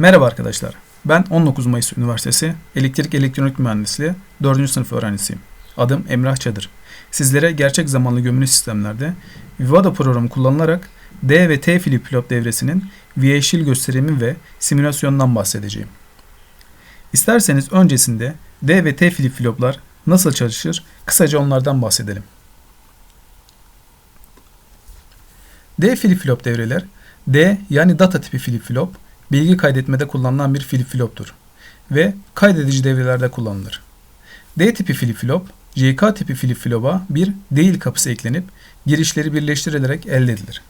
Merhaba arkadaşlar. Ben 19 Mayıs Üniversitesi Elektrik Elektronik Mühendisliği 4. sınıf öğrencisiyim. Adım Emrah Çadır. Sizlere gerçek zamanlı gömülü sistemlerde Vivada programı kullanılarak D ve T flip flop devresinin VHL gösterimi ve simülasyonundan bahsedeceğim. İsterseniz öncesinde D ve T flip floplar nasıl çalışır kısaca onlardan bahsedelim. D flip flop devreler D yani data tipi flip flop bilgi kaydetmede kullanılan bir flip floptur ve kaydedici devrelerde kullanılır. D tipi flip flop, JK tipi flip flop'a bir değil kapısı eklenip girişleri birleştirilerek elde edilir.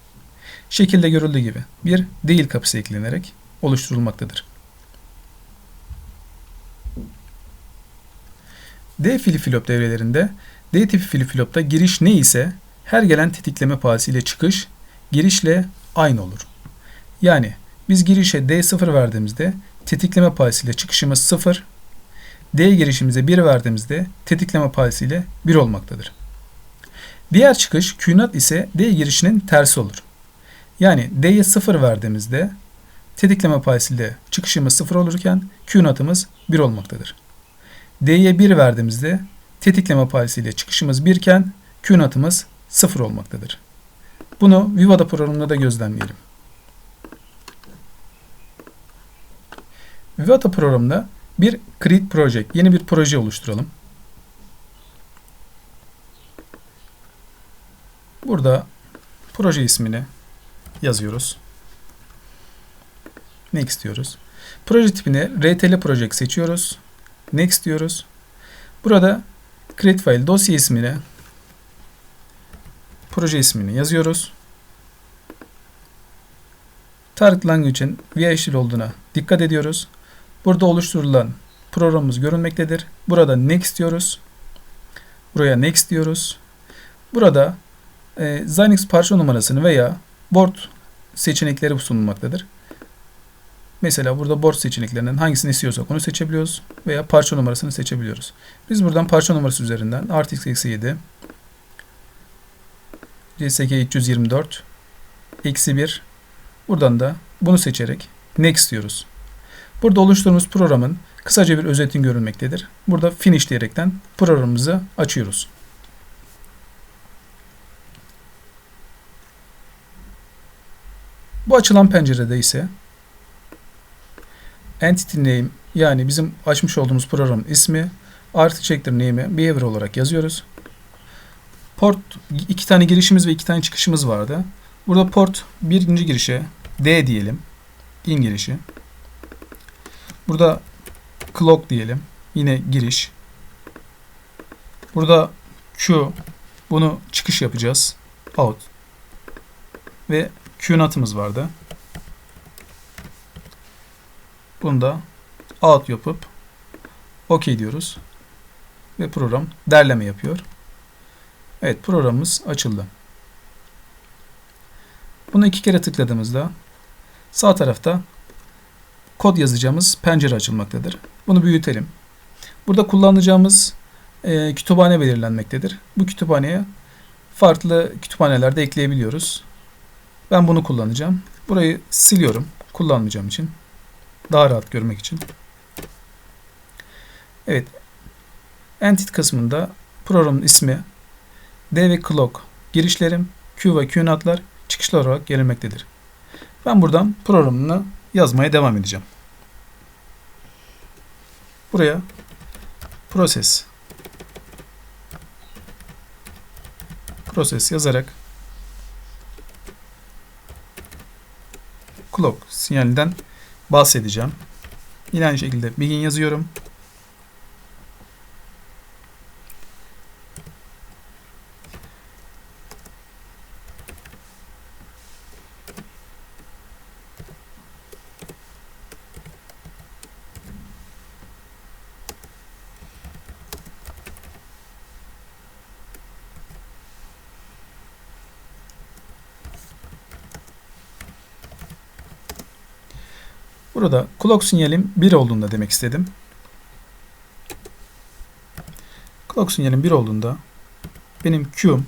Şekilde görüldüğü gibi bir değil kapısı eklenerek oluşturulmaktadır. D flip flop devrelerinde D tipi flip flop'ta giriş ne ise her gelen tetikleme pahasıyla çıkış girişle aynı olur. Yani biz girişe D0 verdiğimizde tetikleme pahasıyla çıkışımız 0. D girişimize 1 verdiğimizde tetikleme pahasıyla 1 olmaktadır. Diğer çıkış Qnat ise D girişinin tersi olur. Yani D'ye 0 verdiğimizde tetikleme pahasıyla çıkışımız 0 olurken Qnat'ımız 1 olmaktadır. D'ye 1 verdiğimizde tetikleme pahasıyla çıkışımız 1 iken Qnat'ımız 0 olmaktadır. Bunu Vivada programında da gözlemleyelim. Vivata programında bir create project, yeni bir proje oluşturalım. Burada proje ismini yazıyoruz. Next diyoruz. Proje tipini RTL Project seçiyoruz. Next diyoruz. Burada create file dosya ismini proje ismini yazıyoruz. Target language'in VHL olduğuna dikkat ediyoruz. Burada oluşturulan programımız görünmektedir. Burada next diyoruz. Buraya next diyoruz. Burada e, Xilinx parça numarasını veya board seçenekleri sunulmaktadır. Mesela burada board seçeneklerinden hangisini istiyorsak onu seçebiliyoruz veya parça numarasını seçebiliyoruz. Biz buradan parça numarası üzerinden RTX 7 CSK 324 eksi 1 buradan da bunu seçerek next diyoruz. Burada oluşturduğumuz programın kısaca bir özetin görülmektedir. Burada finish diyerekten programımızı açıyoruz. Bu açılan pencerede ise entity name yani bizim açmış olduğumuz programın ismi artı checker name'i behavior olarak yazıyoruz. Port iki tane girişimiz ve iki tane çıkışımız vardı. Burada port birinci girişe D diyelim. in girişi. Burada clock diyelim. Yine giriş. Burada Q bunu çıkış yapacağız. Out. Ve Q natımız vardı. Bunu da out yapıp OK diyoruz. Ve program derleme yapıyor. Evet programımız açıldı. Bunu iki kere tıkladığımızda sağ tarafta kod yazacağımız pencere açılmaktadır. Bunu büyütelim. Burada kullanacağımız e, kütüphane belirlenmektedir. Bu kütüphaneye farklı kütüphanelerde ekleyebiliyoruz. Ben bunu kullanacağım. Burayı siliyorum. Kullanmayacağım için. Daha rahat görmek için. Evet. Entity kısmında programın ismi D ve clock girişlerim, Q ve Q natlar çıkışlar olarak gelinmektedir. Ben buradan programını yazmaya devam edeceğim. Buraya proses proses yazarak clock sinyalinden bahsedeceğim. Yine aynı şekilde begin yazıyorum. Clock sinyalim 1 olduğunda demek istedim. Clock sinyalim 1 olduğunda benim Q'm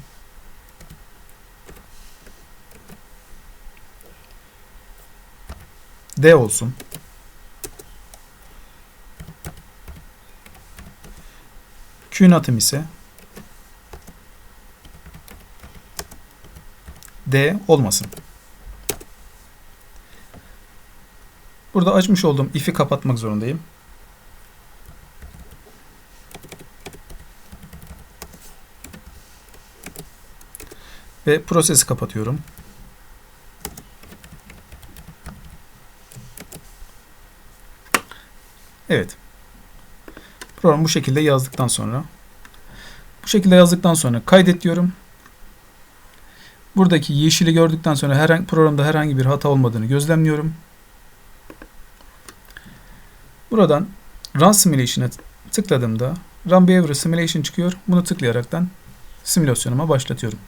D olsun. Q'nun atım ise D olmasın. Burada açmış olduğum if'i kapatmak zorundayım. Ve prosesi kapatıyorum. Evet. Program bu şekilde yazdıktan sonra bu şekilde yazdıktan sonra kaydet diyorum. Buradaki yeşili gördükten sonra herhangi, programda herhangi bir hata olmadığını gözlemliyorum. Buradan Run Simulation'a tıkladığımda Run Behavior Simulation çıkıyor. Bunu tıklayaraktan simülasyonuma başlatıyorum.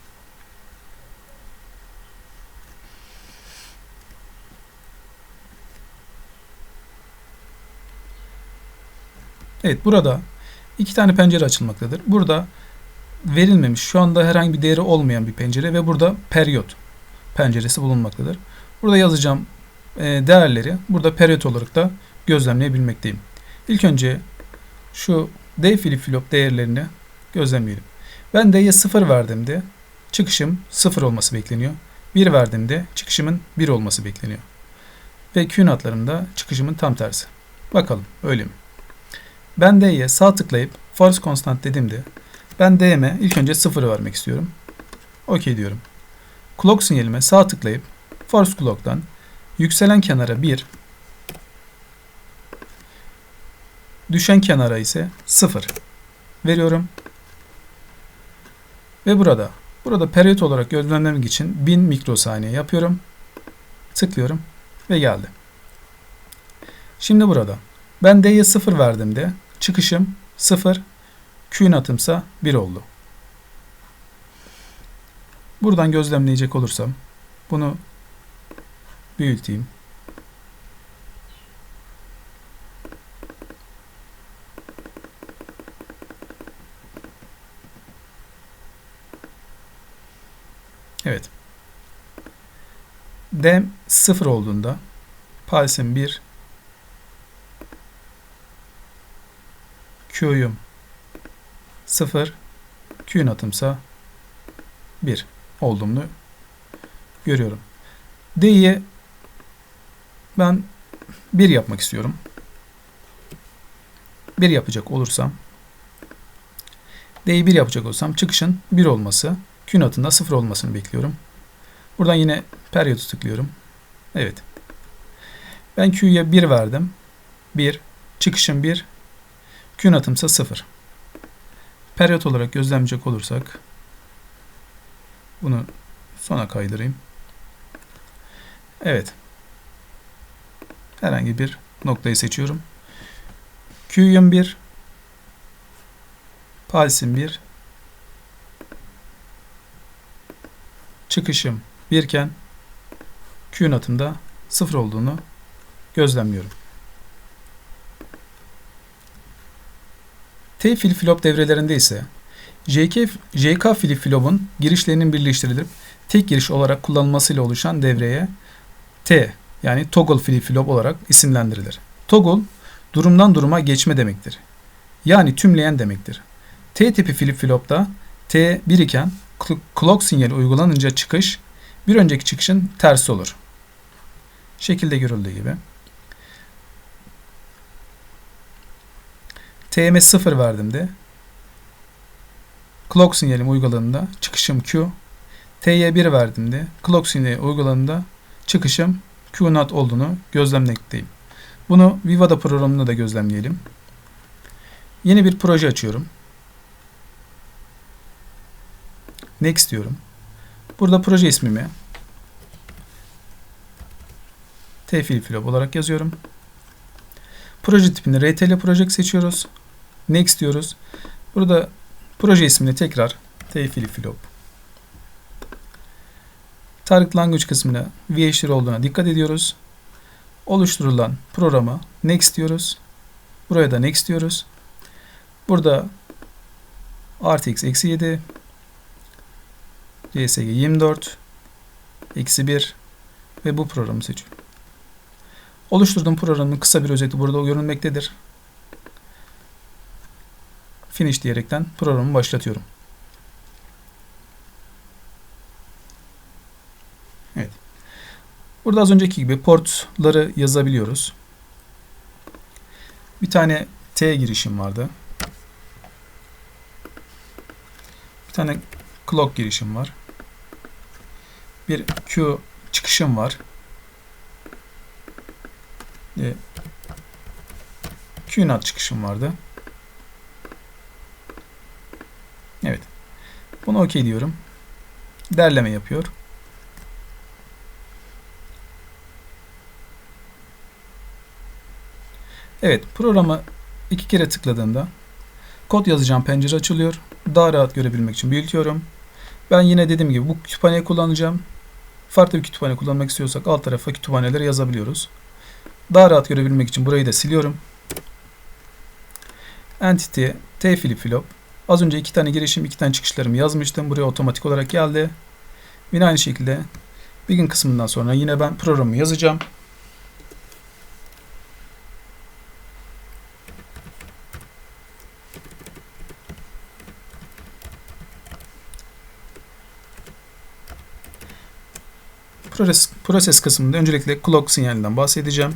Evet burada iki tane pencere açılmaktadır. Burada verilmemiş şu anda herhangi bir değeri olmayan bir pencere ve burada periyot penceresi bulunmaktadır. Burada yazacağım e, değerleri burada periyot olarak da gözlemleyebilmekteyim. İlk önce şu D flip flop değerlerini gözlemleyelim. Ben D'ye 0 verdiğimde çıkışım 0 olması bekleniyor. 1 verdiğimde çıkışımın 1 olması bekleniyor. Ve Q natlarımda çıkışımın tam tersi. Bakalım öyle mi? Ben D'ye sağ tıklayıp false constant dediğimde ben D'me ilk önce 0 vermek istiyorum. OK diyorum. Clock sinyalime sağ tıklayıp false clock'tan yükselen kenara 1 düşen kenara ise 0 veriyorum. Ve burada burada periyot olarak gözlemlemek için 1000 mikrosaniye yapıyorum. Tıklıyorum ve geldi. Şimdi burada ben D'ye 0 verdiğimde çıkışım 0, Q'nun atımsa 1 oldu. Buradan gözlemleyecek olursam bunu büyüteyim. Evet. Dem 0 olduğunda Pulse'in 1 Q'yum 0 Q atımsa 1 olduğunu görüyorum. D'ye ben 1 yapmak istiyorum. 1 yapacak olursam D'yi 1 yapacak olsam çıkışın 1 olması Q notunda 0 olmasını bekliyorum. Buradan yine periyodu tıklıyorum. Evet. Ben Q'ya 1 verdim. 1. Çıkışım 1. Q notımsa 0. Periyot olarak gözlemleyecek olursak bunu sona kaydırayım. Evet. Herhangi bir noktayı seçiyorum. Q'yum 1. Pulse'im 1. çıkışım 1 iken Q natında 0 olduğunu gözlemliyorum. T flip flop devrelerinde ise JK, JK flip flop'un girişlerinin birleştirilip tek giriş olarak kullanılmasıyla oluşan devreye T yani toggle flip flop olarak isimlendirilir. Toggle durumdan duruma geçme demektir. Yani tümleyen demektir. T tipi flip flop'ta T 1 iken clock sinyali uygulanınca çıkış bir önceki çıkışın tersi olur. Şekilde görüldüğü gibi. TM 0 verdiğimde clock sinyalim uygulandığında çıkışım Q. T'ye 1 verdiğimde clock sinyali uygulandığında çıkışım Q not olduğunu gözlemlemekteyim. Bunu Vivada programında da gözlemleyelim. Yeni bir proje açıyorum. Next diyorum. Burada proje ismimi tfil flop olarak yazıyorum. Proje tipini RTL Project seçiyoruz. Next diyoruz. Burada proje ismini tekrar tfil flop. Target language kısmına VHDR olduğuna dikkat ediyoruz. Oluşturulan programa next diyoruz. Buraya da next diyoruz. Burada RTX eksi 7 CSG 24 eksi 1 ve bu programı seçiyorum. Oluşturduğum programın kısa bir özeti burada görünmektedir. finish diyerekten programı başlatıyorum. Evet. Burada az önceki gibi portları yazabiliyoruz. Bir tane T girişim vardı. Bir tane clock girişim var. Bir Q çıkışım var. E, QNAT çıkışım vardı. Evet. Bunu OK diyorum. Derleme yapıyor. Evet, programı iki kere tıkladığımda kod yazacağım pencere açılıyor. Daha rahat görebilmek için büyütüyorum. Ben yine dediğim gibi bu kütüphaneyi kullanacağım. Farklı bir kütüphane kullanmak istiyorsak alt tarafa kütüphaneleri yazabiliyoruz. Daha rahat görebilmek için burayı da siliyorum. Entity, T flip flop. Az önce iki tane girişim, iki tane çıkışlarımı yazmıştım. Buraya otomatik olarak geldi. Yine aynı şekilde begin kısmından sonra yine ben programı yazacağım. Proses, proses kısmında öncelikle clock sinyalinden bahsedeceğim.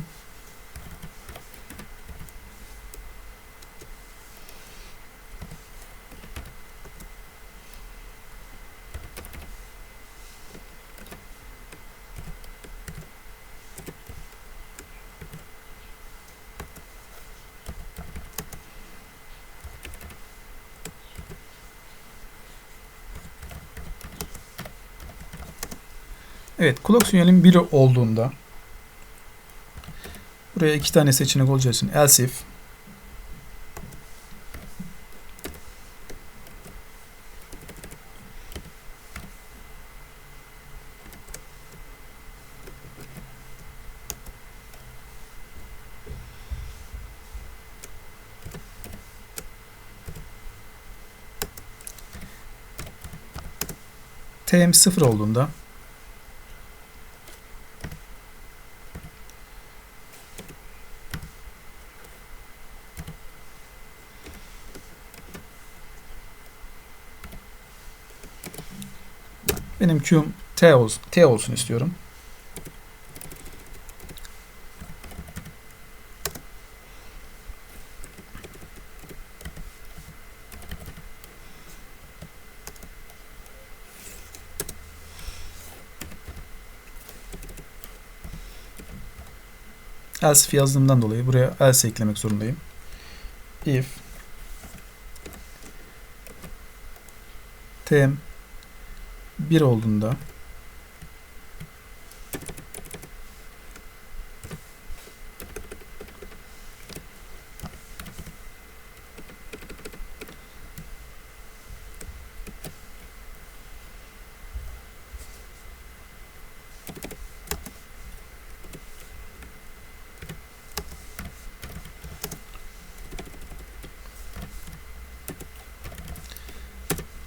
Evet, clock sinyalin 1 olduğunda buraya iki tane seçenek olacağı için else if TM 0 olduğunda Benim Q'm T olsun, T olsun istiyorum. else yazdığımdan dolayı buraya else eklemek zorundayım. If tem 1 olduğunda.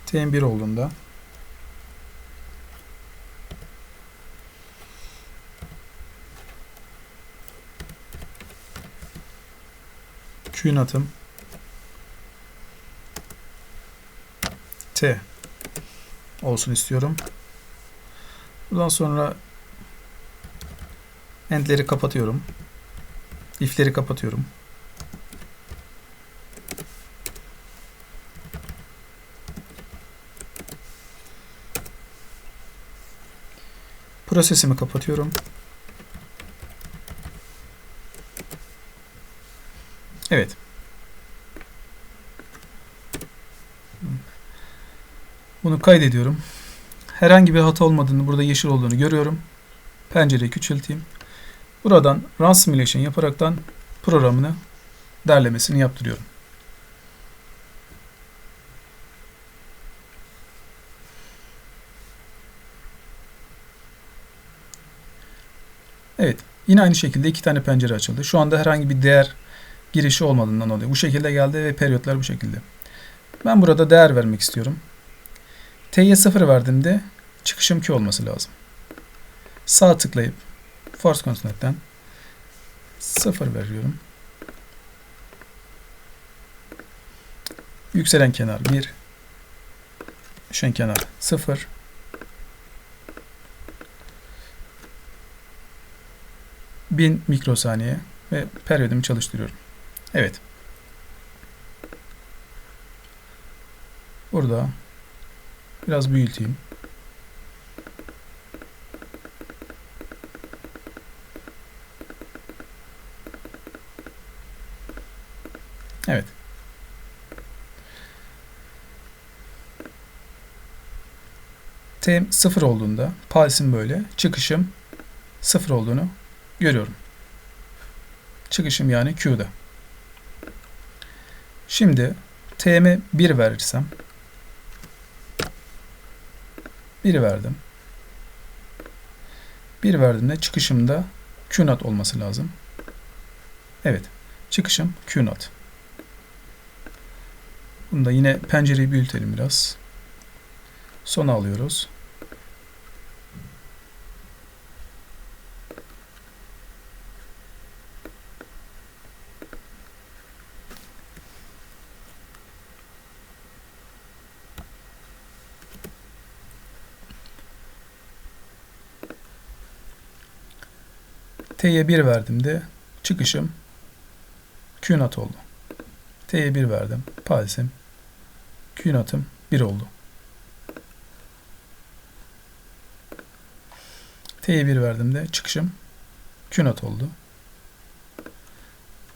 T'nin 1 olduğunda QNAT'ım T olsun istiyorum. Bundan sonra endleri kapatıyorum. If'leri kapatıyorum. Prosesimi kapatıyorum. Evet. Bunu kaydediyorum. Herhangi bir hata olmadığını, burada yeşil olduğunu görüyorum. Pencereyi küçülteyim. Buradan Run Simulation yaparaktan programını derlemesini yaptırıyorum. Evet. Yine aynı şekilde iki tane pencere açıldı. Şu anda herhangi bir değer girişi olmadığından dolayı. Bu şekilde geldi ve periyotlar bu şekilde. Ben burada değer vermek istiyorum. T'ye 0 verdiğimde çıkışım Q olması lazım. Sağ tıklayıp Force Constant'ten 0 veriyorum. Yükselen kenar 1. Düşen kenar 0. Bin mikrosaniye ve periyodumu çalıştırıyorum. Evet. Burada biraz büyüteyim. Evet. T 0 olduğunda pulse'in böyle, çıkışım 0 olduğunu görüyorum. Çıkışım yani Q'da. Şimdi T'me 1 verirsem 1 verdim. 1 verdiğimde çıkışımda Q not olması lazım. Evet. Çıkışım Q not. Bunu da yine pencereyi büyütelim biraz. Sona alıyoruz. T'ye 1 verdiğimde çıkışım Q not oldu. T'ye 1 verdim. Pulse'im Q not'ım 1 oldu. T'ye 1 verdiğimde çıkışım Q not oldu.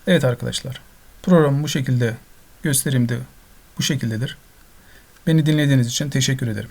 Evet arkadaşlar. Programım bu şekilde gösterimde bu şekildedir. Beni dinlediğiniz için teşekkür ederim.